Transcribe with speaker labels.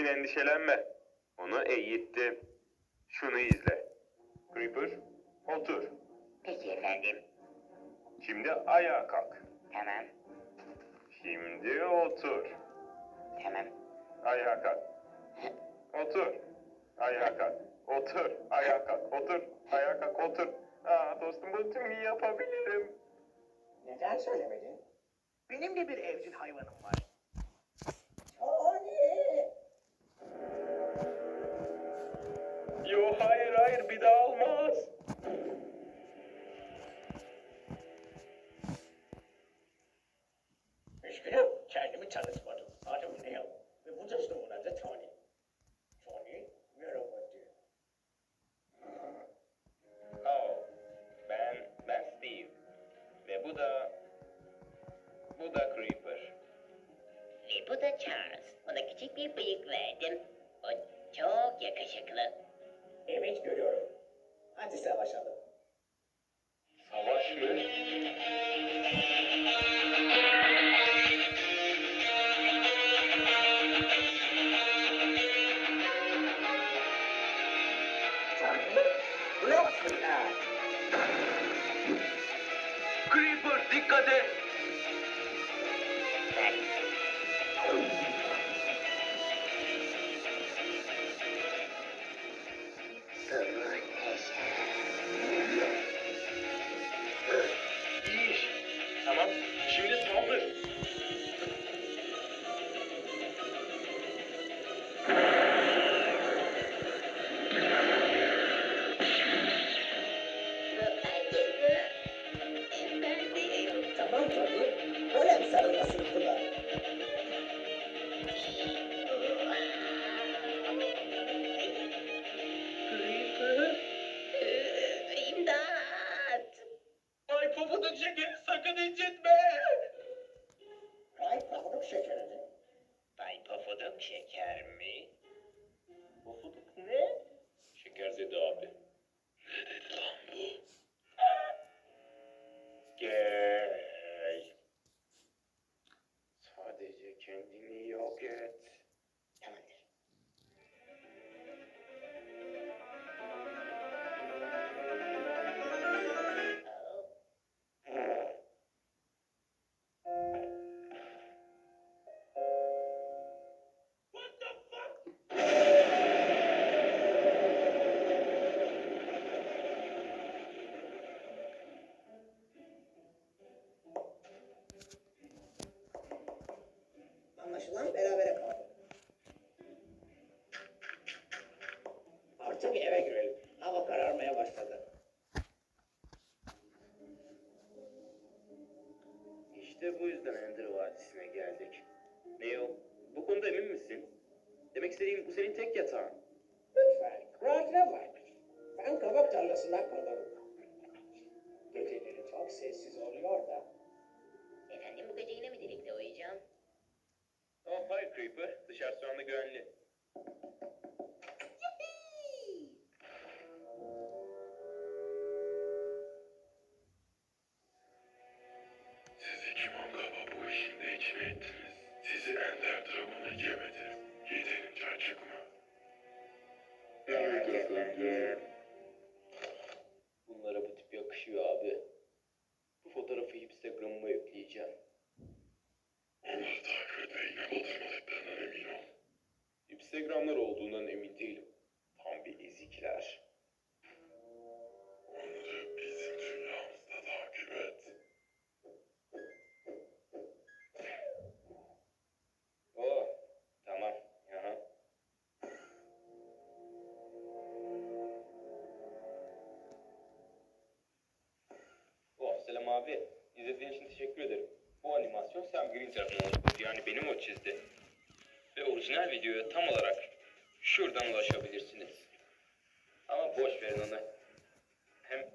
Speaker 1: için endişelenme. Onu eğittim. Şunu izle. Creeper, otur.
Speaker 2: Peki efendim.
Speaker 1: Şimdi ayağa kalk.
Speaker 2: Tamam.
Speaker 1: Şimdi otur.
Speaker 2: Tamam.
Speaker 1: Ayağa kalk. Otur. Ayağa kalk. Otur. Ayağa kalk. Otur. Ayağa kalk. Otur. Aa dostum bunu tüm gün yapabilirim.
Speaker 3: Neden söylemedin?
Speaker 4: Benim de bir evcil hayvanım var.
Speaker 3: Bu
Speaker 1: da Creeper.
Speaker 2: Ve bu da Charles. Ona küçük bir bıyık verdim. O çok yakışıklı.
Speaker 3: Evet görüyorum. Hadi savaşalım.
Speaker 1: Savaş mı? Creeper dikkat et. Şeker
Speaker 2: mi?
Speaker 1: Pofuduk ne? Şekerzede abi. Ne dedi lan bu? Gel. Sadece kendini yok et.
Speaker 2: Tamamdır.
Speaker 3: Artık eve girelim. Hava kararmaya başladı.
Speaker 1: İşte bu yüzden Ender Vadisi'ne geldik. Neil, bu konuda emin misin? Demek istediğim bu senin tek yatağın.
Speaker 3: Lütfen, rahatına bak. Ben kabak tarlasında kalırım. Geceleri çok sessiz oluyor da.
Speaker 2: Efendim bu gece yine mi delikte uyuyacağım?
Speaker 1: Oh hayır Creeper, dışarısı şu anda güvenli. Bunlara bu tip yakışıyor abi. Bu fotoğrafı Instagram'ıma yükleyeceğim.
Speaker 5: Takip
Speaker 1: abi izlediğin için teşekkür ederim. Bu animasyon Sam Green tarafından oluşturuldu. Yani benim o çizdi. Ve orijinal videoya tam olarak şuradan ulaşabilirsiniz. Ama boş verin onu. Hem